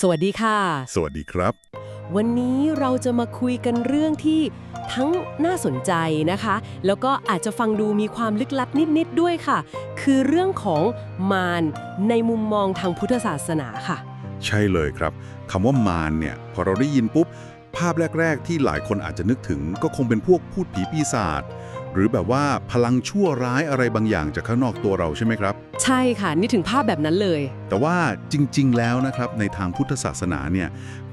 สวัสดีค่ะ สวัสดีครับ วันนี้เราจะมาคุยกันเรื่องที่ทั้งน่าสนใจนะคะ แล้วก็อาจจะฟังดูมีความลึกลับนิด ๆ ด้วยค่ะ คือเรื่องของมารในมุมมองทางพุทธศาสนาค่ะ ใช่เลยครับคำว่ามารเนี่ย พอเราได้ยินปุ๊บ ภาพแรก ๆ ที่หลายคนอาจจะนึกถึงก็คงเป็นพวกพูดผีปีศาจ หรือแบบว่าพลังชั่วร้ายอะไรบางอย่างจากข้างนอกตัวเราใช่ไหมครับ ใช่ค่ะนี่ถึงภาพแบบนั้นเลย แต่ว่าจริง ๆ แล้วนะครับในทางพุทธศาสนาเนี่ย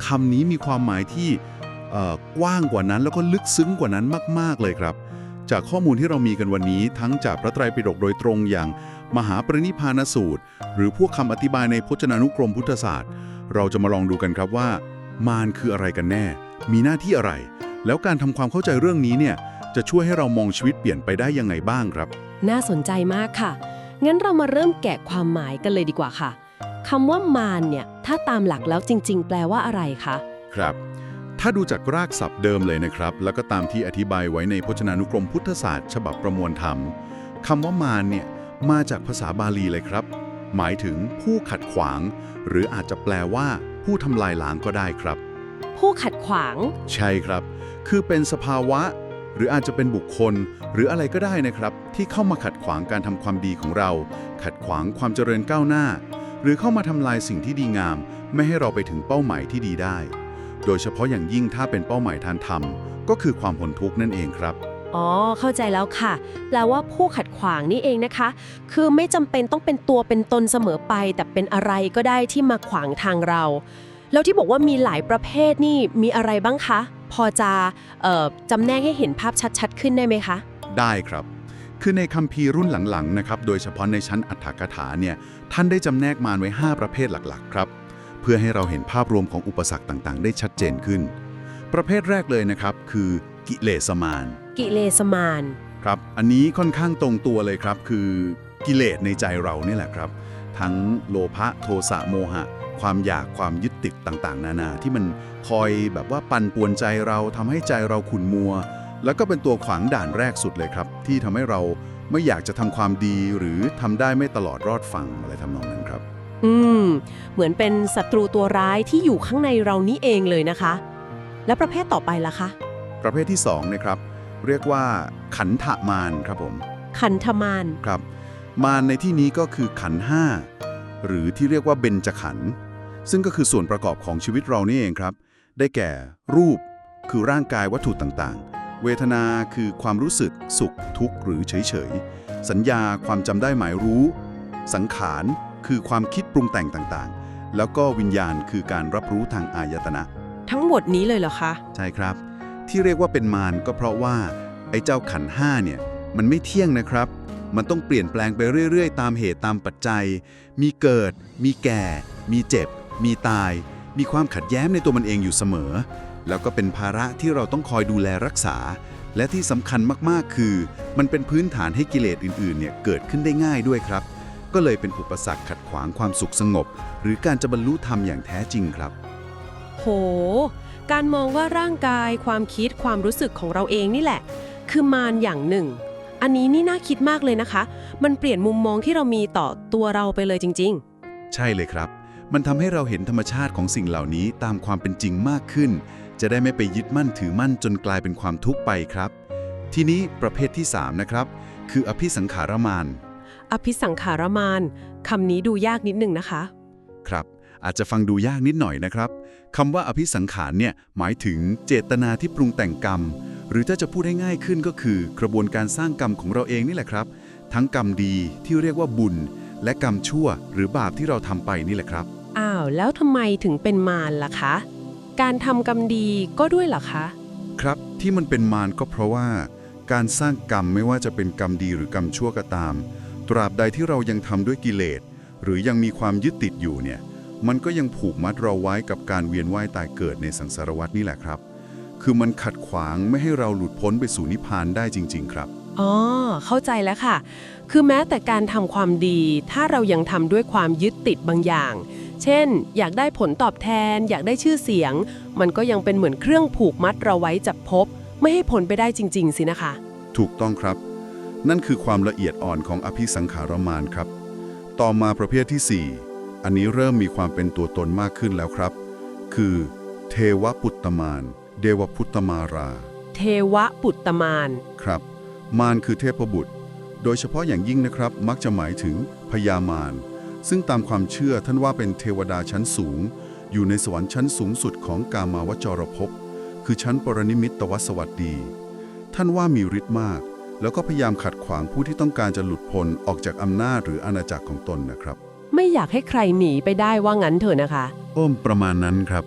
คำนี้มีความหมายที่เอ่อกว้างกว่านั้นแล้วก็ลึกซึ้งกว่านั้นมาก ๆ เลยครับ จากข้อมูลที่เรามีกันวันนี้ทั้งจากพระไตรปิฎกโดยตรงอย่างมหาปรินิพพานสูตร หรือพวกคำอธิบายในพจนานุกรมพุทธศาสตร์ เราจะมาลองดูกันครับว่า มารคืออะไรกันแน่ มีหน้าที่อะไร แล้วการทำความเข้าใจเรื่องนี้เนี่ย จะช่วยให้เรามองชีวิตเปลี่ยนไปได้ยังไงบ้างครับ น่าสนใจมากค่ะ งั้นเรามาเริ่มแกะความหมายกันเลยดีกว่าค่ะคำว่ามารเนี่ย ถ้าตามหลักแล้วจริง ๆ แปลว่าอะไรคะ ครับ ถ้าดูจากรากศัพท์เดิมเลยนะครับ แล้วก็ตามที่อธิบายไว้ในพจนานุกรมพุทธศาสตร์ ฉบับประมวลธรรมคำว่ามารเนี่ย มาจากภาษาบาลีเลยครับ หมายถึงผู้ขัดขวาง หรืออาจจะแปลว่าผู้ทำลายล้างก็ได้ครับ ผู้ขัดขวาง ใช่ครับ คือเป็นสภาวะ หรืออาจจะเป็นบุคคล หรืออะไรก็ได้นะครับ ที่เข้ามาขัดขวางการทำความดีของเรา ขัดขวางความเจริญก้าวหน้า หรือเข้ามาทำลายสิ่งที่ดีงาม ไม่ให้เราไปถึงเป้าหมายที่ดีได้ โดยเฉพาะอย่างยิ่งถ้าเป็นเป้าหมายทางธรรม ก็คือความพ้นทุกข์นั่นเองครับอ๋อ เข้าใจแล้วค่ะ แปลว่าผู้ขัดขวางนี่เองนะคะ คือไม่จำเป็นต้องเป็นตัวเป็นตนเสมอไป แต่เป็นอะไรก็ได้ที่มาขวางทางเรา แล้วที่บอกว่ามีหลายประเภทนี่มีอะไรบ้างคะ พอจะเอ่อจำแนกให้เห็นภาพชัด ๆ ขึ้นได้ไหมคะ ได้ครับ คือในคัมภีร์รุ่นหลังๆนะครับ โดยเฉพาะในชั้นอัฏฐกถาเนี่ย ท่านได้จำแนกมารไว้ 5 ประเภทหลักๆ ครับ เพื่อให้เราเห็นภาพรวมของอุปสรรคต่างๆ ได้ชัดเจนขึ้น ประเภทแรกเลยนะครับ คือกิเลสมาร กิเลสมานครับ อันนี้ค่อนข้างตรงตัวเลยครับ คือกิเลสในใจเรานี่แหละครับ ทั้งโลภะโทสะโมหะ ความอยากความยึดติดต่างๆ นานาที่มันคอยแบบว่าปั่นป่วนใจเราทำให้ใจเราขุ่นมัว แล้วก็เป็นตัวขวางด่านแรกสุดเลยครับ ที่ทำให้เราไม่อยากจะทำความดีหรือทำได้ไม่ตลอดรอดฝั่งอะไรทำนองนั้นครับ อืม เหมือนเป็นศัตรูตัวร้ายที่อยู่ข้างในเรานี่เองเลยนะคะ แล้วประเภทต่อไปล่ะคะ ประเภทที่2นะครับ เรียกว่า ขันธมารครับผม ขันธมานครับ มารในที่นี้ก็คือขันธ์ห้าหรือที่เรียกว่าเบญจขันธ์ ซึ่งก็คือส่วนประกอบของชีวิตเรานี่เองครับ ได้แก่ รูป คือร่างกายวัตถุต่างๆ เวทนาคือความรู้สึก สุข ทุกข์หรือเฉยๆ สัญญาความจำได้หมายรู้ สังขารคือความคิดปรุงแต่งต่างๆ แล้วก็วิญญาณคือการรับรู้ทางอายตนะ ทั้งหมดนี้เลยเหรอคะ ใช่ครับ ที่เรียกว่าเป็นมารก็เพราะว่า ไอ้เจ้าขันธ์ห้าเนี่ยมันไม่เที่ยงนะครับ มันต้องเปลี่ยนแปลงไปเรื่อยๆ ตามเหตุตามปัจจัย มีเกิด มีแก่ มีเจ็บ มีตาย มีความขัดแย้งในตัวมันเองอยู่เสมอ แล้วก็เป็นภาระที่เราต้องคอยดูแลรักษา และที่สำคัญมากๆ คือ มันเป็นพื้นฐานให้กิเลสอื่นๆเนี่ยเกิดขึ้นได้ง่ายด้วยครับ ก็เลยเป็นอุปสรรคขัดขวางความสุขสงบ หรือการจะบรรลุธรรมอย่างแท้จริงครับ โห การมองว่าร่างกาย ความคิดความรู้สึกของเราเองนี่แหละ คือมารอย่างหนึ่ง อันนี้นี่น่าคิดมากเลยนะคะ มันเปลี่ยนมุมมองที่เรามีต่อตัวเราไปเลยจริงใช่เลยครับ มันทำให้เราเห็นธรรมชาติของสิ่งเหล่านี้ตามความเป็นจริงมากขึ้น จะได้ไม่ไปยึดมั่นถือมั่นจนกลายเป็นความทุกข์ไปครับ ทีนี้ประเภทที่ 3 นะครับ คืออภิสังขารมานๆอภิสังขารมานคำนี้ดูยากนิดหนึ่งนะคะ ครับ อาจจะฟังดูยากนิดหน่อยนะครับคำว่าอภิสังขารเนี่ยหมายถึงเจตนาที่ปรุงแต่งกรรม หรือถ้าจะพูดให้ง่ายขึ้นก็คือ กระบวนการสร้างกรรมของเราเองนี่แหละครับ ทั้งกรรมดีที่เรียกว่าบุญ และกรรมชั่ว หรือบาปที่เราทำไปนี่แหละครับอ้าว แล้วทำไมถึงเป็นมารล่ะคะ การทำกรรมดีก็ด้วยเหรอคะ ครับที่มันเป็นมารก็เพราะว่า การสร้างกรรมไม่ว่าจะเป็นกรรมดีหรือกรรมชั่วก็ตาม ตราบใดที่เรายังทำด้วยกิเลส หรือยังมีความยึดติดอยู่เนี่ยมันก็ยังผูกมัดเราไว้กับการเวียนว่ายตายเกิดในสังสารวัฏนี่แหละครับ คือมันขัดขวางไม่ให้เราหลุดพ้นไปสู่นิพพานได้จริง ๆ ครับอ๋อเข้าใจแล้วค่ะ คือแม้แต่การทำความดี ถ้าเรายังทำด้วยความยึดติดบางอย่าง เช่น อยากได้ผลตอบแทน อยากได้ชื่อเสียง มันก็ยังเป็นเหมือนเครื่องผูกมัดเราไว้จับพบ ไม่ให้ผลไปได้จริง ๆ สินะคะ ถูกต้องครับ นั่นคือความละเอียดอ่อนของอภิสังขารมานครับ ต่อมาประเภทที่ 4 อันนี้เริ่มมีความเป็นตัวตนมากขึ้นแล้วครับ คือ เทวปุตตมาน เดวพุตตมารา เทวปุตตมาน ครับ มารคือเทพบุตร โดยเฉพาะอย่างยิ่งนะครับ มักจะหมายถึงพญามาร ซึ่งตามความเชื่อท่านว่าเป็นเทวดาชั้นสูง อยู่ในสวรรค์ชั้นสูงสุดของกามาวจรภพคือชั้นปรนิมิตตวสวัสดี ท่านว่ามีฤทธิ์มาก แล้วก็พยายามขัดขวางผู้ที่ต้องการจะหลุดพ้นออกจากอำนาจหรืออาณาจักรของตนนะครับ ไม่อยากให้ใครหนีไปได้ว่างั้นเถอะนะคะ อ้อมประมาณนั้นครับ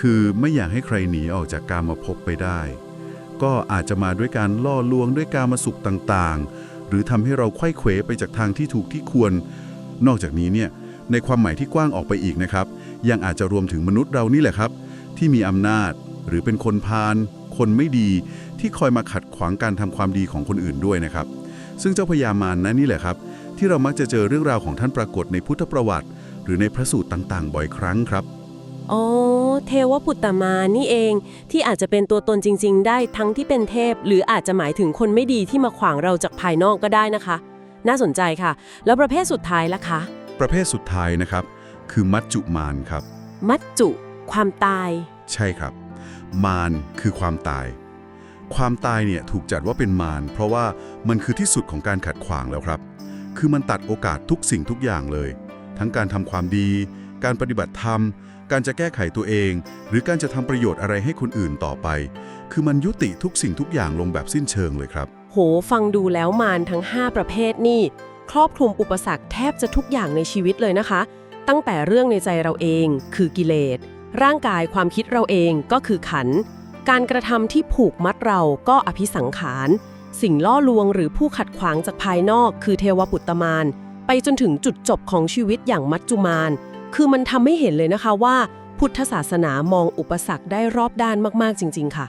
คือไม่อยากให้ใครหนีออกจากการมาพบไปได้ ก็อาจจะมาด้วยการล่อลวงด้วยการมาสุขต่างๆ หรือทำให้เราไขว้เขวไปจากทางที่ถูกที่ควร นอกจากนี้เนี่ยในความหมายที่กว้างออกไปอีกนะครับ ยังอาจจะรวมถึงมนุษย์เรานี่แหละครับ ที่มีอำนาจหรือเป็นคนพาลคนไม่ดีที่คอยมาขัดขวางการทำความดีของคนอื่นด้วยนะครับ ซึ่งเจ้าพญามารนั้นนี่แหละครับ ที่เรามักจะเจอเรื่องราวของท่านปรากฏในพุทธประวัติ หรือในพระสูตรต่างๆ บ่อยครั้งครับอ๋อเทวปุตตมานี่เองที่อาจจะเป็นตัวตนจริง ๆ ได้ทั้งที่เป็นเทพ หรืออาจจะหมายถึงคนไม่ดีที่มาขวางเราจากภายนอกก็ได้นะคะ น่าสนใจค่ะ แล้วประเภทสุดท้ายล่ะคะ ประเภทสุดท้ายนะครับ คือมัจจุมานครับ มัจจุ ความตาย ใช่ครับ มารคือความตาย ความตายเนี่ยถูกจัดว่าเป็นมารเพราะว่ามันคือที่สุดของการขัดขวางแล้วครับ คือมันตัดโอกาสทุกสิ่งทุกอย่างเลย ทั้งการทำความดี การปฏิบัติธรรม การจะแก้ไขตัวเอง หรือการจะทำประโยชน์อะไรให้คนอื่นต่อไป คือมันยุติทุกสิ่งทุกอย่างลงแบบสิ้นเชิงเลยครับ โหฟังดูแล้วมารทั้ง 5 ประเภทนี่ ครอบคลุมอุปสรรคแทบจะทุกอย่างในชีวิตเลยนะคะ ตั้งแต่เรื่องในใจเราเอง คือกิเลส ร่างกายความคิดเราเองก็คือขัน การกระทำที่ผูกมัดเราก็อภิสังขาร สิ่งล่อลวงหรือผู้ขัดขวางจากภายนอก คือเทวปุตตมาน ไปจนถึงจุดจบของชีวิตอย่างมัจจุมาน คือมันทำให้เห็นเลยนะคะว่า พุทธศาสนามองอุปสรรคได้รอบด้านมากๆจริง ๆ ค่ะ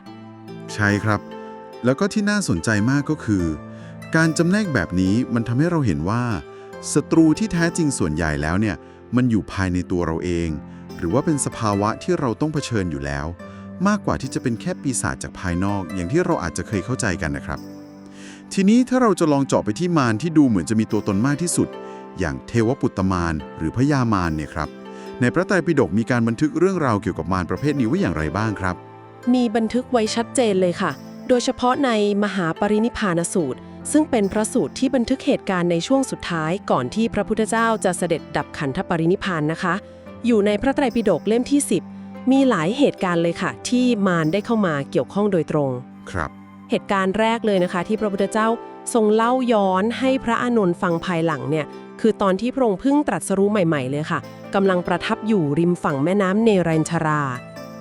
ใช่ครับ แล้วก็ที่น่าสนใจมากก็คือ การจำแนกแบบนี้มันทำให้เราเห็นว่าศัตรูที่แท้จริงส่วนใหญ่แล้วเนี่ยมันอยู่ภายในตัวเราเอง หรือว่าเป็นสภาวะที่เราต้องเผชิญอยู่แล้ว มากกว่าที่จะเป็นแค่ปีศาจจากภายนอก อย่างที่เราอาจจะเคยเข้าใจกันนะครับ ทีนี้ถ้าเราจะลองเจาะไปที่มารที่ดูเหมือนจะมีตัวตนมากที่สุด อย่างเทวปุตตมารหรือพญามารเนี่ยครับในพระไตรปิฎกมีการบันทึกเรื่องราวเกี่ยวกับมารประเภทนี้ไว้อย่างไรบ้างครับ มีบันทึกไว้ชัดเจนเลยค่ะ โดยเฉพาะในมหาปรินิพพานสูตร ซึ่งเป็นพระสูตรที่บันทึกเหตุการณ์ในช่วงสุดท้ายก่อนที่พระพุทธเจ้าจะเสด็จดับขันธปรินิพพานนะคะ อยู่ในพระไตรปิฎกเล่มที่ 10 มีหลายเหตุการณ์เลยค่ะ ที่มารได้เข้ามาเกี่ยวข้องโดยตรง ครับ เหตุการณ์แรกเลยนะคะ ที่พระพุทธเจ้าทรงเล่าย้อนให้พระอานนท์ฟังภายหลังเนี่ยคือตอนที่พระองค์เพิ่งตรัสรู้ใหม่ๆเลยค่ะกำลังประทับอยู่ริมฝั่งแม่น้ำเนรัญชรา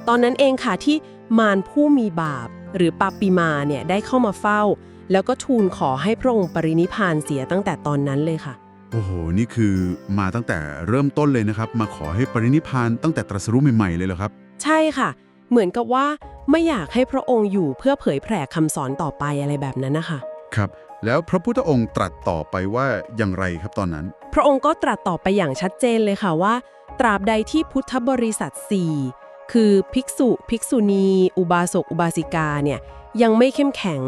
ตอนนั้นเองค่ะที่มารผู้มีบาป หรือปาปิมาเนี่ยได้เข้ามาเฝ้า แล้วก็ทูลขอให้พระองค์ปรินิพพานเสียตั้งแต่ตอนนั้นเลยค่ะ โอ้โห นี่คือมาตั้งแต่เริ่มต้นเลยนะครับ มาขอให้ปรินิพพานตั้งแต่ตรัสรู้ใหม่ๆเลยเหรอครับ ใช่ค่ะ เหมือนกับว่าไม่อยากให้พระองค์อยู่เพื่อเผยแผ่คำสอนต่อไปอะไรแบบนั้นนะคะ ครับ แล้วพระพุทธองค์ตรัสต่อไปว่าอย่างไรครับตอนนั้น พระองค์ก็ตรัสต่อไปอย่างชัดเจนเลยค่ะว่า ตราบใดที่พุทธบริษัท4 คือภิกษุภิกษุณี อุบาสกอุบาสิกาเนี่ยยังไม่เข้มแข็ง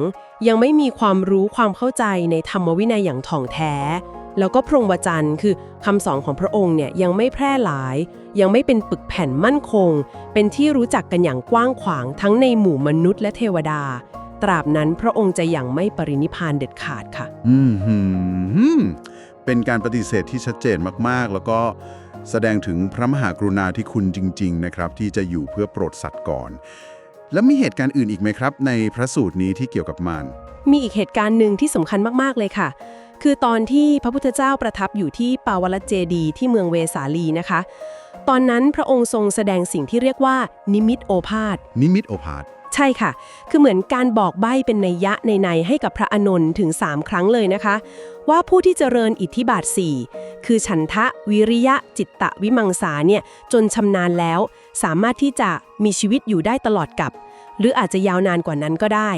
ยังไม่มีความรู้ความเข้าใจในธรรมวินัยอย่างถ่องแท้ แล้วก็พรหมวจรรย์คือคำสอนของพระองค์เนี่ยยังไม่แพร่หลาย ยังไม่เป็นปึกแผ่นมั่นคง เป็นที่รู้จักกันอย่างกว้างขวางทั้งในหมู่มนุษย์และเทวดา ตราบนั้นพระองค์จะยังไม่ปรินิพานเด็ดขาดค่ะ อืมเป็นการปฏิเสธที่ชัดเจนมากๆ แล้วก็ แสดงถึงพระมหากรุณาธิคุณจริง ๆ นะครับ ที่จะอยู่เพื่อโปรดสัตว์ก่อน แล้วมีเหตุการณ์อื่นอีกไหมครับ ในพระสูตรนี้ที่เกี่ยวกับมารมีอีกเหตุการณ์หนึ่งที่สำคัญมากๆเลยค่ะ คือตอนที่พระพุทธเจ้าประทับอยู่ที่ปาวลเจดีย์ที่เมืองเวสาลีนะคะ ตอนนั้นพระองค์ทรงแสดงสิ่งที่เรียกว่า นิมิตโอภาษนิมิตโอภาส ใช่ค่ะ คือเหมือนการบอกใบ้เป็นนัยยะในในๆให้กับพระอานนท์ถึง 3 ครั้งเลยนะคะ ว่าผู้ที่เจริญอิทธิบาท 4 คือฉันทะวิริยะจิตตะวิมังสาเนี่ยจนชำนาญแล้ว สามารถที่จะมีชีวิตอยู่ได้ตลอดกับ หรืออาจจะยาวนานกว่านั้นก็ได้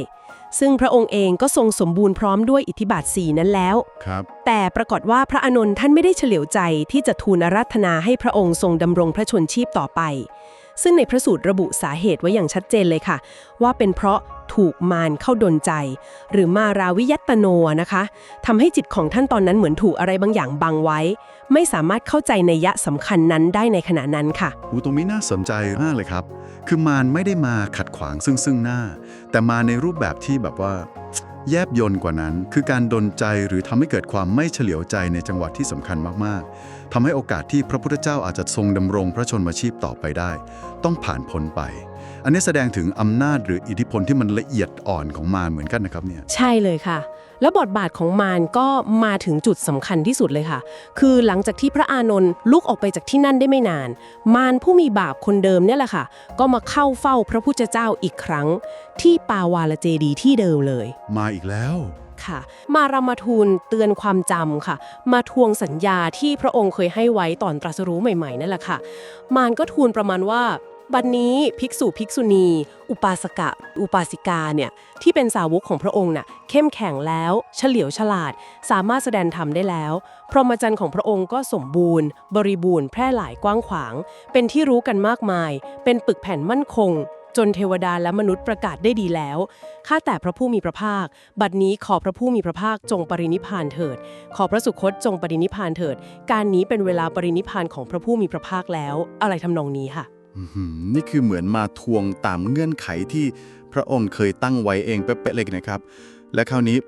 ซึ่งพระองค์เองก็ทรงสมบูรณ์พร้อมด้วยอิทธิบาท4นั้นแล้วครับ แต่ปรากฏว่าพระอานนท์ท่านไม่ได้เฉลียวใจที่จะทูลอาราธนาให้พระองค์ทรงดำรงพระชนชีพต่อไป ซึ่งในพระสูตรระบุสาเหตุไว้อย่างชัดเจนเลยค่ะ ว่าเป็นเพราะถูกมารเข้าดนใจ หรือมาราวิยัตโนนะคะทำให้จิตของท่านตอนนั้นเหมือนถูกอะไรบางอย่างบังไว้ ไม่สามารถเข้าใจในยะสำคัญนั้นได้ในขณะนั้นค่ะอูตรงนี้น่าสนใจมากเลยครับ คือมารไม่ได้มาขัดขวางซึ่งซึ่งหน้า แต่มาในรูปแบบที่แบบว่า แยบยนต์กว่านั้น คือการดนใจหรือทำให้เกิดความไม่เฉลียวใจในจังหวะที่สำคัญมากๆ ทำให้โอกาสที่พระพุทธเจ้าอาจจะทรงดำรงพระชนมาชีพต่อไปได้ ต้องผ่านพ้นไป อันนี้แสดงถึงอำนาจหรืออิทธิพลที่มันละเอียดอ่อนของมารเหมือนกันนะครับเนี่ยใช่เลยค่ะ แล้วบทบาทของมารก็มาถึงจุดสำคัญที่สุดเลยค่ะ คือหลังจากที่พระอานนท์ลุกออกไปจากที่นั่นได้ไม่นาน มารผู้มีบาปคนเดิมเนี่ยแหละค่ะ ก็มาเข้าเฝ้าพระพุทธเจ้าอีกครั้ง ที่ปาวาลเจดีย์ที่เดิมเลย มาอีกแล้ว ค่ะ มารามาทูลเตือนความจำค่ะ มาทวงสัญญาที่พระองค์เคยให้ไว้ตอนตรัสรู้ใหม่ๆนั่นแหละค่ะ มารก็ทูลประมาณว่าบัดนนี้ภิกษุภิกษุณี อุปาสกะ อุปาสิกาเนี่ยที่เป็นสาวกของพระองค์น่ะเข้มแข็งแล้ว เฉลียวฉลาด สามารถแสดงธรรมได้แล้ว พรหมจรรย์ของพระองค์ก็สมบูรณ์ บริบูรณ์แพร่หลายกว้างขวาง เป็นที่รู้กันมากมาย เป็นปึกแผ่นมั่นคง จนเทวดาและมนุษย์ประกาศได้ดีแล้ว ข้าแต่พระผู้มีพระภาค บัดนี้ขอพระผู้มีพระภาคจงปรินิพพานเถิด ขอพระสุคตจงปรินิพพานเถิด การนี้เป็นเวลาปรินิพพานของพระผู้มีพระภาคแล้ว อะไรทำนองนี้ค่ะอื้อหือนี่คือเหมือนมาทวงตามเงื่อนไขที่พระองค์เคยตั้งไว้เองเป๊ะๆเลยนะครับ และคราวนี้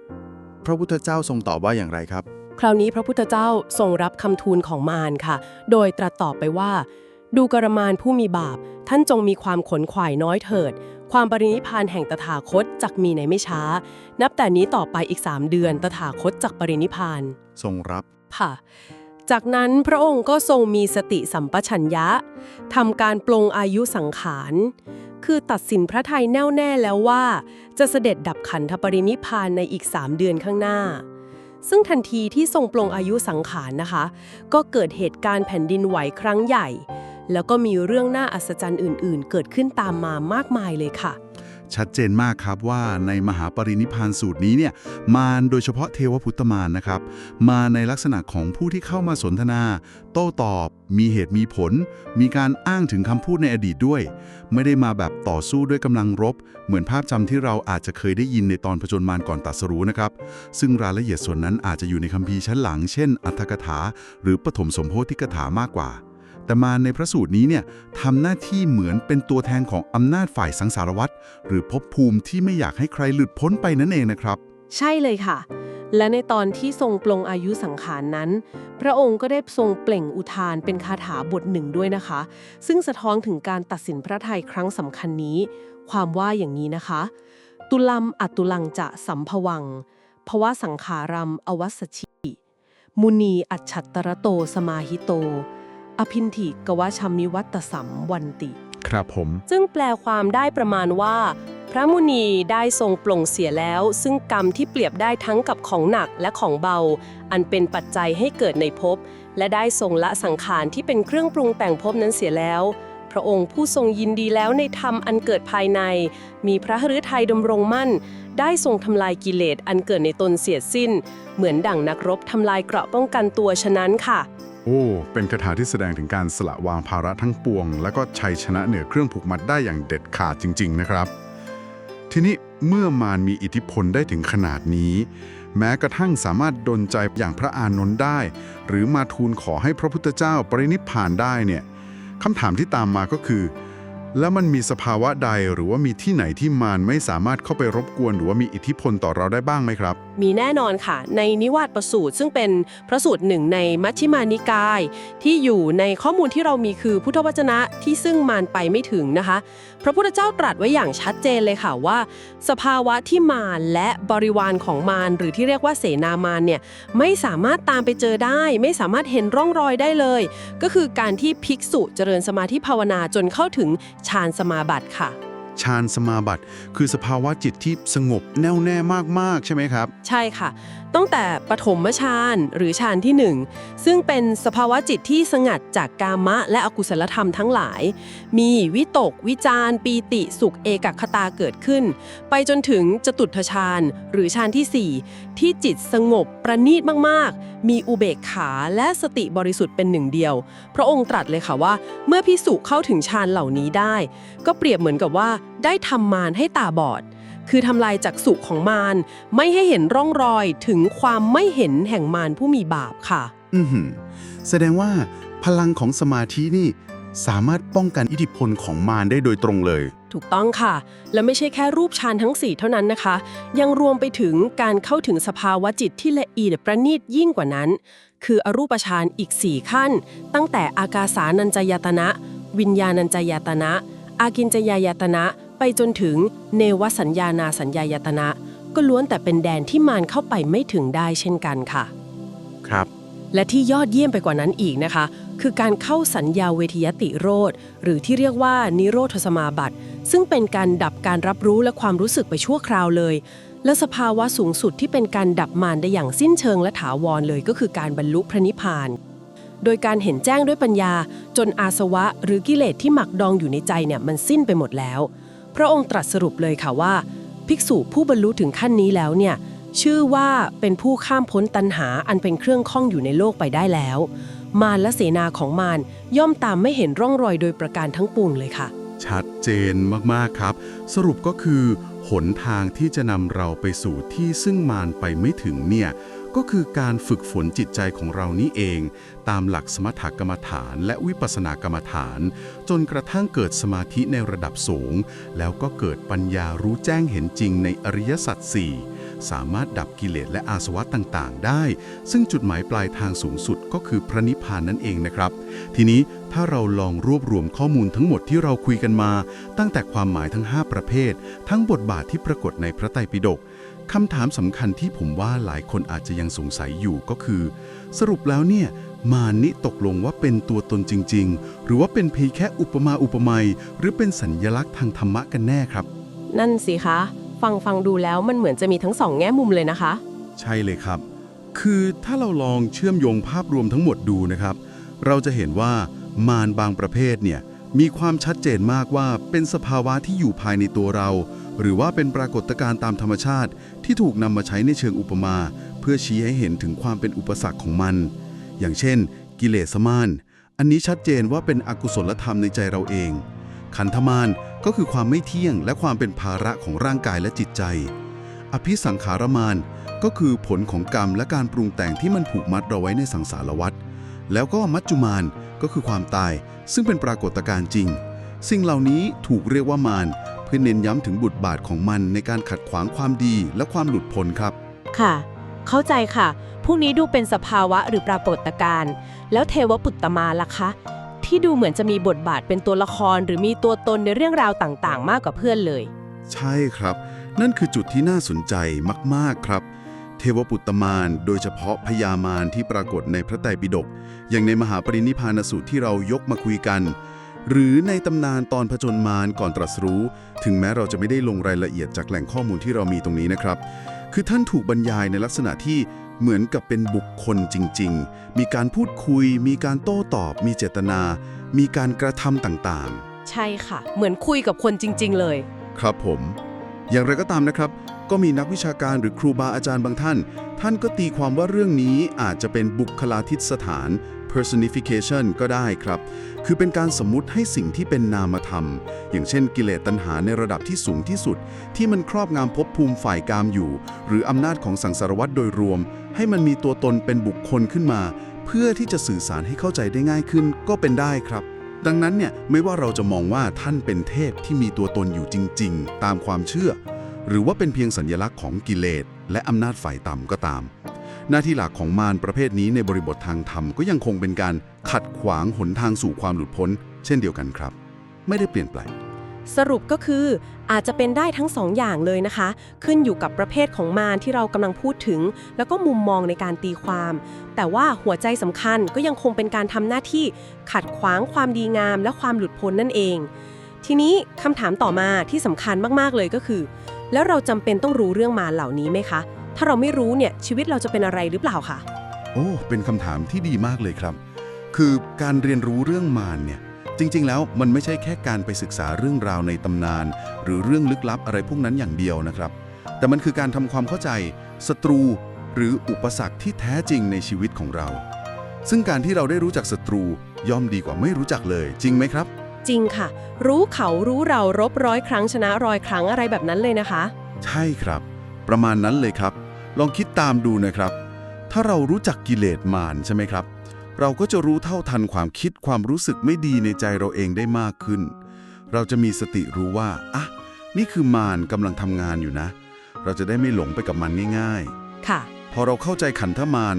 พระพุทธเจ้าทรงตอบว่าอย่างไรครับ คราวนี้พระพุทธเจ้าทรงรับคำทูลของมารค่ะ โดยตรัสตอบไปว่า ดูกรมานผู้มีบาป ท่านจงมีความขนขวายน้อยเถิด ความปรินิพพานแห่งตถาคตจักมีในไม่ช้า นับแต่นี้ต่อไปอีกสามเดือนตถาคตจักปรินิพพาน ทรงรับค่ะ จากนั้นพระองค์ก็ทรงมีสติสัมปชัญญะทำการปลงอายุสังขาร คือตัดสินพระทัยแน่วแน่แล้วว่า จะเสด็จดับขันธปรินิพพานในอีก3เดือนข้างหน้าซึ่งทันทีที่ทรงปลงอายุสังขารนะคะ ก็เกิดเหตุการณ์แผ่นดินไหวครั้งใหญ่ แล้วก็มีเรื่องน่าอัศจรรย์อื่น ๆ เกิดขึ้นตามมามากมายเลยค่ะ ชัดเจนมากครับว่าในมหาปรินิพานสูตรนี้เนี่ยมารโดยเฉพาะเทวพุทธมารนะครับ มาในลักษณะของผู้ที่เข้ามาสนทนา โต้ตอบ มีเหตุมีผล มีการอ้างถึงคำพูดในอดีตด้วย ไม่ได้มาแบบต่อสู้ด้วยกำลังรบ เหมือนภาพจำที่เราอาจจะเคยได้ยินในตอนผจญมารก่อนตรัสรู้นะครับ ซึ่งรายละเอียดส่วนนั้นอาจจะอยู่ในคัมภีร์ชั้นหลัง เช่น อัตถกถา หรือปฐมสมโพธิกถามากกว่า แต่มารในพระสูตรนี้เนี่ยทำหน้าที่เหมือนเป็นตัวแทนของอำนาจฝ่ายสังสารวัตรหรือภพภูมิที่ไม่อยากให้ใครหลุดพ้นไปนั่นเองนะครับ ใช่เลยค่ะ และในตอนที่ทรงปลงอายุสังขารนั้น พระองค์ก็ได้ทรงเปล่งอุทานเป็นคาถาบทหนึ่งด้วยนะคะ ซึ่งสะท้อนถึงการตัดสินพระทัยครั้งสำคัญนี้ ความว่าอย่างนี้นะคะ ตุลัมอัตุลังจะสัมภวังภวะสังขารัมอวัสชิ มุนีอัจฉัตตรโตสมาหิโต อภินถิกวชัมมิวัตตสัมวันติ ครับผม ซึ่งแปลความได้ประมาณว่า พระมุนีได้ทรงปลงเสียแล้ว ซึ่งกรรมที่เปรียบได้ทั้งกับของหนักและของเบา อันเป็นปัจจัยให้เกิดในภพและได้ทรงละสังขารที่เป็นเครื่องปรุงแต่งภพนั้นเสียแล้ว พระองค์ผู้ทรงยินดีแล้วในธรรมอันเกิดภายใน มีพระฤทัยดำรงมั่น ได้ทรงทำลายกิเลสอันเกิดในตนเสียสิ้น เหมือนดั่งนักรบทำลายเกราะป้องกันตัวฉะนั้นค่ะโอ้ เป็นคาถาที่แสดงถึงการสละวางภาระทั้งปวง และก็ชัยชนะเหนือเครื่องผูกมัดได้อย่างเด็ดขาดจริง ๆ นะครับ ทีนี้เมื่อมารมีอิทธิพลได้ถึงขนาดนี้ แม้กระทั่งสามารถดนใจอย่างพระอานนท์ได้ หรือมาทูลขอให้พระพุทธเจ้าปรินิพพานได้เนี่ยคำถามที่ตามมาก็คือ แล้วมันมีสภาวะใดหรือว่ามีที่ไหนที่มารไม่สามารถเข้าไปรบกวน หรือว่ามีอิทธิพลต่อเราได้บ้างไหมครับ มีแน่นอนค่ะ ในนิวาสประสูตร ซึ่งเป็นพระสูตรหนึ่งในมัชฌิมานิกาย ที่อยู่ในข้อมูลที่เรามีคือพุทธวจนะที่ซึ่งมารไปไม่ถึงนะคะ พระพุทธเจ้าตรัสไว้อย่างชัดเจนเลยค่ะว่า สภาวะที่มารและบริวารของมารหรือที่เรียกว่าเสนามารเนี่ยไม่สามารถตามไปเจอได้ ไม่สามารถเห็นร่องรอยได้เลย ก็คือการที่ภิกษุเจริญสมาธิภาวนาจนเข้าถึงฌานสมาบัติค่ะ ฌานสมาบัติ คือสภาวะจิตที่สงบแน่วแน่มากๆ ใช่ไหมครับ ใช่ค่ะตั้งแต่ปฐมฌานหรือฌานที่หนึ่งซึ่งเป็นสภาวะจิตที่สงัดจากกามะและอกุศลธรรมทั้งหลาย มีวิตก วิจารปีติสุขเอกคตาเกิดขึ้น ไปจนถึงจตุทฌานหรือฌานที่ 4 ที่จิตสงบประณีตมากๆมีอุเบกขาและสติบริสุทธิ์เป็นหนึ่งเดียว พระองค์ตรัสเลยค่ะว่า เมื่อพิสุเข้าถึงฌานเหล่านี้ได้ ก็เปรียบเหมือนกับว่า ได้ทำมารให้ตาบอด คือทำลายจักษุของมารไม่ให้เห็นร่องรอยถึงความไม่เห็นแห่งมารผู้มีบาปค่ะ อือหือแสดงว่าพลังของสมาธินี่ สามารถป้องกันอิทธิพลของมารได้โดยตรงเลย ถูกต้องค่ะ และไม่ใช่แค่รูปฌานทั้ง 4 เท่านั้นนะคะ ยังรวมไปถึงการเข้าถึงสภาวะจิตที่ละเอียดประณีตยิ่งกว่านั้น คืออรูปฌานอีก 4 ขั้น ตั้งแต่อากาสานัญจายตนะ วิญญาณัญจายตนะ อากินจยายตนะ ไปจนถึงเนวสัญญานาสัญญายตนะ ก็ล้วนแต่เป็นแดนที่มารเข้าไปไม่ถึงได้เช่นกันค่ะ ครับ และที่ยอดเยี่ยมไปกว่านั้นอีกนะคะ คือการเข้าสัญญาเวทยติโรธหรือที่เรียกว่านิโรธสมาบัติ ซึ่งเป็นการดับการรับรู้และความรู้สึกไปชั่วคราวเลย และสภาวะสูงสุดที่เป็นการดับมารได้อย่างสิ้นเชิงและถาวรเลยก็คือการบรรลุพระนิพพาน โดยการเห็นแจ้งด้วยปัญญา จนอาสวะ หรือกิเลสที่หมักดองอยู่ในใจเนี่ยมันสิ้นไปหมดแล้ว พระองค์ตรัสสรุปเลยค่ะว่า ภิกษุผู้บรรลุถึงขั้นนี้แล้วเนี่ย ชื่อว่าเป็นผู้ข้ามพ้นตัณหาอันเป็นเครื่องข้องอยู่ในโลกไปได้แล้ว มารและเสนาของมารย่อมตามไม่เห็นร่องรอยโดยประการทั้งปวงเลยค่ะ ชัดเจนมากๆครับ สรุปก็คือหนทางที่จะนำเราไปสู่ที่ซึ่งมารไปไม่ถึงเนี่ยก็คือการฝึกฝนจิตใจของเรานี่เอง ตามหลักสมถกรรมฐานและวิปัสสนากรรมฐาน จนกระทั่งเกิดสมาธิในระดับสูง แล้วก็เกิดปัญญารู้แจ้งเห็นจริงในอริยสัจสี่ สามารถดับกิเลสและอาสวะต่างๆ ได้ ซึ่งจุดหมายปลายทางสูงสุดก็คือพระนิพพานนั่นเองนะครับ ทีนี้ถ้าเราลองรวบรวมข้อมูลทั้งหมดที่เราคุยกันมา ตั้งแต่ความหมายทั้ง 5 ประเภท ทั้งบทบาทที่ปรากฏในพระไตรปิฎกคำถามสำคัญที่ผมว่าหลายคนอาจจะยังสงสัยอยู่ก็คือ สรุปแล้วเนี่ยมานิตกลงว่าเป็นตัวตนจริง ๆ หรือว่าเป็นเพียงแค่อุปมาอุปไมยหรือเป็นสัญญลักษณ์ทางธรรมะกันแน่ครับ นั่นสิคะ ฟังฟังดูแล้วมันเหมือนจะมีทั้งสองแง่มุมเลยนะคะ ใช่เลยครับ คือถ้าเราลองเชื่อมโยงภาพรวมทั้งหมดดูนะครับ เราจะเห็นว่ามารบางประเภทเนี่ยมีความชัดเจนมากว่าเป็นสภาวะที่อยู่ภายในตัวเรา หรือว่าเป็นปรากฏการณ์ตามธรรมชาติที่ถูกนำมาใช้ในเชิงอุปมา เพื่อชี้ให้เห็นถึงความเป็นอุปสรรคของมัน อย่างเช่น กิเลสมาน อันนี้ชัดเจนว่าเป็นอกุศลธรรมในใจเราเอง ขันธมานก็คือความไม่เที่ยงและความเป็นภาระของร่างกายและจิตใจ อภิสังขารมานก็คือผลของกรรมและการปรุงแต่งที่มันผูกมัดเราไว้ในสังสารวัฏแล้วก็มัจจุมานก็คือความตาย ซึ่งเป็นปรากฏการณ์จริง สิ่งเหล่านี้ถูกเรียกว่ามารเพื่อเน้นย้ำถึงบทบาทของมันในการขัดขวางความดีและความหลุดพ้นครับ ค่ะ เข้าใจค่ะ พวกนี้ดูเป็นสภาวะหรือปรากฏการณ์แล้วเทวปุตตมาล่ะคะ ที่ดูเหมือนจะมีบทบาทเป็นตัวละคร หรือมีตัวตนในเรื่องราวต่างๆ มากกว่าเพื่อนเลย ใช่ครับ นั่นคือจุดที่น่าสนใจมากๆครับ เทวปุตตมานโดยเฉพาะพญามารที่ปรากฏในพระไตรปิฎกอย่างในมหาปรินิพพานสูตรที่เรายกมาคุยกัน หรือในตำนานตอนผจญมารก่อนตรัสรู้ ถึงแม้เราจะไม่ได้ลงรายละเอียดจากแหล่งข้อมูลที่เรามีตรงนี้นะครับ คือท่านถูกบรรยายในลักษณะที่ เหมือนกับเป็นบุคคลจริง ๆ มีการพูดคุย มีการโต้ตอบ มีเจตนา มีการกระทำต่างๆใช่ค่ะ เหมือนคุยกับคนจริง ๆ เลยครับผม อย่างไรก็ตามนะครับ ก็มีนักวิชาการหรือครูบาอาจารย์บางท่าน ท่านก็ตีความว่าเรื่องนี้อาจจะเป็นบุคลาธิสถาน personification ก็ได้ครับ คือเป็นการสมมุติให้สิ่งที่เป็นนามธรรม อย่างเช่นกิเลสตัณหาในระดับที่สูงที่สุด ที่มันครอบงำภพภูมิฝ่ายกามอยู่ หรืออำนาจของสังสารวัตโดยรวม ให้มันมีตัวตนเป็นบุคคลขึ้นมา เพื่อที่จะสื่อสารให้เข้าใจได้ง่ายขึ้นก็เป็นได้ครับ ดังนั้นเนี่ยไม่ว่าเราจะมองว่าท่านเป็นเทพที่มีตัวตนอยู่จริง ๆ ตามความเชื่อ หรือว่าเป็นเพียงสัญลักษณ์ของกิเลสและอำนาจฝ่ายต่ำก็ตาม หน้าที่หลักของมารประเภทนี้ในบริบททางธรรมก็ยังคงเป็นการขัดขวางหนทางสู่ความหลุดพ้น เช่นเดียวกันครับ ไม่ได้เปลี่ยนแปลงสรุปก็คืออาจจะเป็นได้ทั้งสองอย่างเลยนะคะ ขึ้นอยู่กับประเภทของมารที่เรากำลังพูดถึง แล้วก็มุมมองในการตีความ แต่ว่าหัวใจสำคัญก็ยังคงเป็นการทำหน้าที่ขัดขวางความดีงาม และความหลุดพ้นนั่นเอง ทีนี้คำถามต่อมาที่สำคัญมากๆเลยก็คือ แล้วเราจำเป็นต้องรู้เรื่องมารเหล่านี้ไหมคะ ถ้าเราไม่รู้เนี่ยชีวิตเราจะเป็นอะไรหรือเปล่าคะโอ้ เป็นคำถามที่ดีมากเลยครับ คือการเรียนรู้เรื่องมารเนี่ย จริง ๆ แล้วมันไม่ใช่แค่การไปศึกษาเรื่องราวในตำนาน หรือเรื่องลึกลับอะไรพวกนั้นอย่างเดียวนะครับ แต่มันคือการทำความเข้าใจศัตรู หรืออุปสรรคที่แท้จริงในชีวิตของเรา ซึ่งการที่เราได้รู้จักศัตรูย่อมดีกว่าไม่รู้จักเลย จริงไหมครับ จริงค่ะ รู้เขารู้เรารบร้อยครั้งชนะร้อยครั้งอะไรแบบนั้นเลยนะคะ ใช่ครับ ประมาณนั้นเลยครับ ลองคิดตามดูนะครับ ถ้าเรารู้จักกิเลสมารใช่ไหมครับ เราก็จะรู้เท่าทันความคิดความรู้สึกไม่ดีในใจเราเองได้มากขึ้น เราจะมีสติรู้ว่าอะนี่คือมารกำลังทำงานอยู่นะ เราจะได้ไม่หลงไปกับมันง่ายค่ะๆพอเราเข้าใจขันธมาร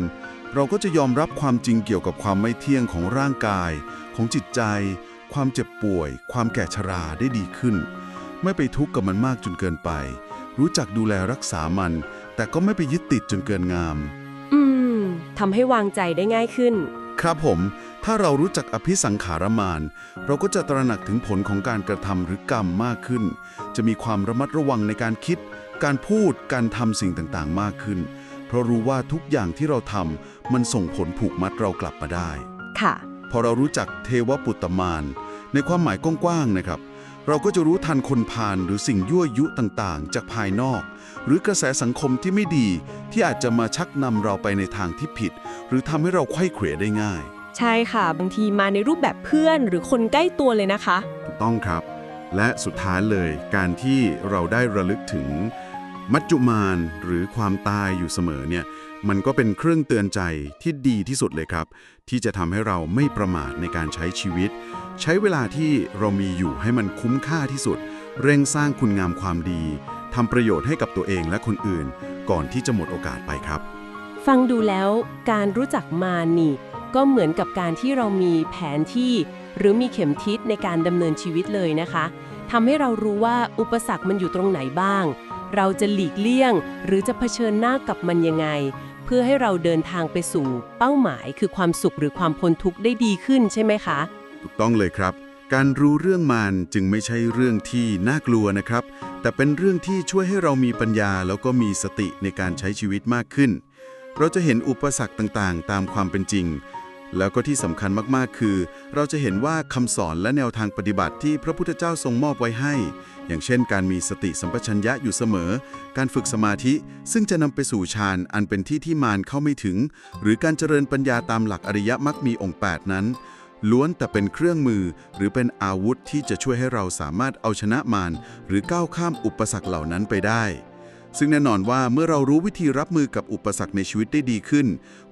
เราก็จะยอมรับความจริงเกี่ยวกับความไม่เที่ยงของร่างกาย ของจิตใจ ความเจ็บป่วย ความแก่ชราได้ดีขึ้น ไม่ไปทุกข์กับมันมากจนเกินไป รู้จักดูแลรักษามัน แต่ก็ไม่ไปยึดติดจนเกินงาม อืมทำให้วางใจได้ง่ายขึ้น ครับผม ถ้าเรารู้จักอภิสังขารมาน เราก็จะตระหนักถึงผลของการกระทำหรือกรรมมากขึ้น จะมีความระมัดระวังในการคิด การพูด การทำสิ่งต่างๆ มากขึ้น เพราะรู้ว่าทุกอย่างที่เราทำมันส่งผลผูกมัดเรากลับมาได้ ค่ะ พอเรารู้จักเทวปุตตมาน ในความหมายกว้างๆนะครับ เราก็จะรู้ทันคนพาลหรือสิ่งยั่วยุต่างๆ จากภายนอกห รือกระแสสังคมที่ไม่ดีที่อาจจะมาชักนำเราไปในทางที่ผิด หรือทำให้เราไขว้เขวได้ง่าย ใช่ค่ะ บางทีมาในรูปแบบเพื่อนหรือคนใกล้ตัวเลยนะคะ ถูกต้องครับ และสุดท้ายเลยการที่เราได้ระลึกถึงมัจจุมานหรือความตายอยู่เสมอเนี่ยมันก็เป็นเครื่องเตือนใจที่ดีที่สุดเลยครับ ที่จะทำให้เราไม่ประมาทในการใช้ชีวิต ใช้เวลาที่เรามีอยู่ให้มันคุ้มค่าที่สุด เร่งสร้างคุณงามความดี ทำประโยชน์ให้กับตัวเองและคนอื่น ก่อนที่จะหมดโอกาสไปครับ ฟังดูแล้วการรู้จักมานี่ ก็เหมือนกับการที่เรามีแผนที่ หรือมีเข็มทิศในการดำเนินชีวิตเลยนะคะทำให้เรารู้ว่าอุปสรรคมันอยู่ตรงไหนบ้าง เราจะหลีกเลี่ยง หรือจะเผชิญหน้ากับมันยังไง เพื่อให้เราเดินทางไปสู่ เป้าหมายคือความสุขหรือความพ้นทุกข์ได้ดีขึ้นใช่ไหมคะ ถูกต้องเลยครับ การรู้เรื่องมารจึงไม่ใช่เรื่องที่น่ากลัวนะครับ แต่เป็นเรื่องที่ช่วยให้เรามีปัญญาแล้วก็มีสติในการใช้ชีวิตมากขึ้น เราจะเห็นอุปสรรคต่างๆ ตามความเป็นจริง แล้วก็ที่สำคัญมากๆ คือ เราจะเห็นว่าคำสอนและแนวทางปฏิบัติที่พระพุทธเจ้าทรงมอบไว้ให้ อย่างเช่น การมีสติสัมปชัญญะอยู่เสมอ การฝึกสมาธิ ซึ่งจะนำไปสู่ฌานอันเป็นที่ที่มารเข้าไม่ถึง หรือการเจริญปัญญาตามหลักอริยมรรคมีองค์ 8 นั้น ล้วนแต่เป็นเครื่องมือหรือเป็นอาวุธที่จะช่วยให้เราสามารถเอาชนะมารหรือก้าวข้ามอุปสรรคเหล่านั้นไปได้ ซึ่งแน่นอนว่าเมื่อเรารู้วิธีรับมือกับอุปสรรคในชีวิตได้ดีขึ้น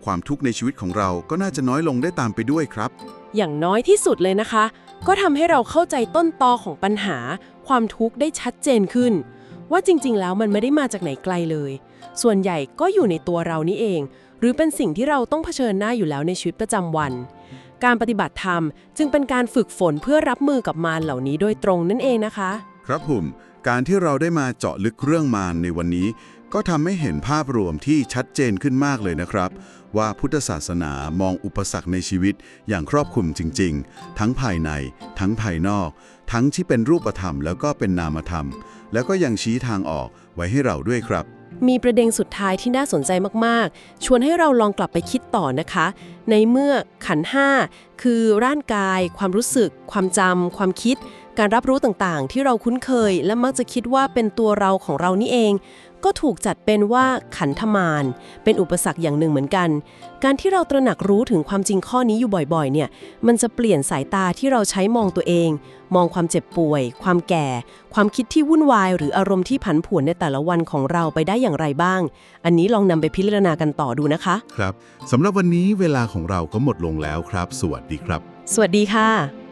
ความทุกข์ในชีวิตของเราก็น่าจะน้อยลงได้ตามไปด้วยครับ อย่างน้อยที่สุดเลยนะคะ ก็ทำให้เราเข้าใจต้นตอของปัญหา ความทุกข์ได้ชัดเจนขึ้น ว่าจริง ๆ แล้วมันไม่ได้มาจากไหนไกลเลย ส่วนใหญ่ก็อยู่ในตัวเรานี่เอง หรือเป็นสิ่งที่เราต้องเผชิญหน้าอยู่แล้วในชีวิตประจำวัน การปฏิบัติธรรม จึงเป็นการฝึกฝนเพื่อรับมือกับมารเหล่านี้โดยตรงนั่นเองนะคะ ครับผมการที่เราได้มาเจาะลึกเรื่องมารในวันนี้ ก็ทำให้เห็นภาพรวมที่ชัดเจนขึ้นมากเลยนะครับ ว่าพุทธศาสนามองอุปสรรคในชีวิตอย่างครอบคลุมจริง ๆ ทั้งภายใน ทั้งภายนอก ทั้งที่เป็นรูปธรรมแล้วก็เป็นนามธรรม แล้วก็ยังชี้ทางออกไว้ให้เราด้วยครับ มีประเด็นสุดท้ายที่น่าสนใจมากๆ ชวนให้เราลองกลับไปคิดต่อนะคะ ในเมื่อขันห้าคือร่างกาย ความรู้สึก ความจำความคิด การรับรู้ต่างๆ ที่เราคุ้นเคย และมักจะคิดว่าเป็นตัวเราของเรานี่เอง ก็ถูกจัดเป็นว่าขันธมารเป็นอุปสรรคอย่างหนึ่งเหมือนกัน การที่เราตระหนักรู้ถึงความจริงข้อนี้อยู่บ่อยๆ เนี่ย มันจะเปลี่ยนสายตาที่เราใช้มองตัวเอง มองความเจ็บป่วย ความแก่ ความคิดที่วุ่นวาย หรืออารมณ์ที่ผันผวนในแต่ละวันของเราไปได้อย่างไรบ้าง อันนี้ลองนำไปพิจารณากันต่อดูนะคะ ครับสำหรับวันนี้เวลาของเราก็หมดลงแล้วครับ สวัสดีครับ สวัสดีค่ะ